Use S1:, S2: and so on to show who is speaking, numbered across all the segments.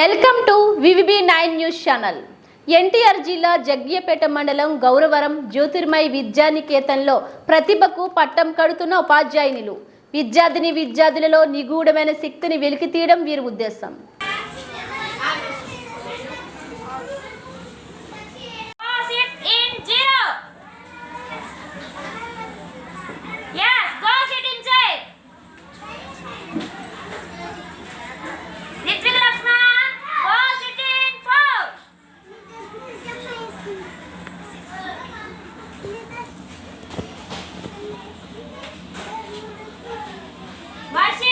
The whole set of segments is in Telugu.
S1: Welcome to VVB nine news channel. NTR జిల్లా జగ్గియపేట మండలం గౌరవరం జ్యోతిర్మయ విద్యానికేతన్లో ప్రతిభకు పట్టం కడుతున్న ఉపాధ్యాయునిలు విద్యార్థిని విద్యార్థులలో నిగూఢమైన శక్తిని వెలికి తీయడం వీరి ఉద్దేశం.
S2: Марсі!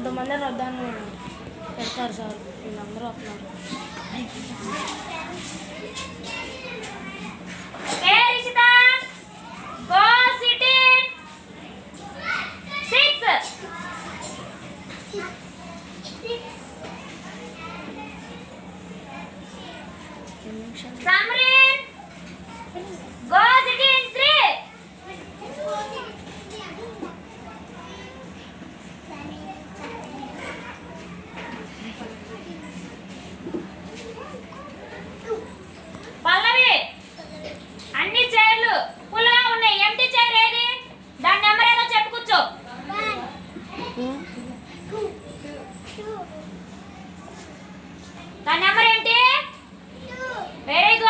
S3: మన ఎంతమంది వద్దాన్ని పెడతారు సార్. వీళ్ళందరూ వస్తున్నారు
S2: దాని నెంబర్
S3: ఏంటి? Very
S2: good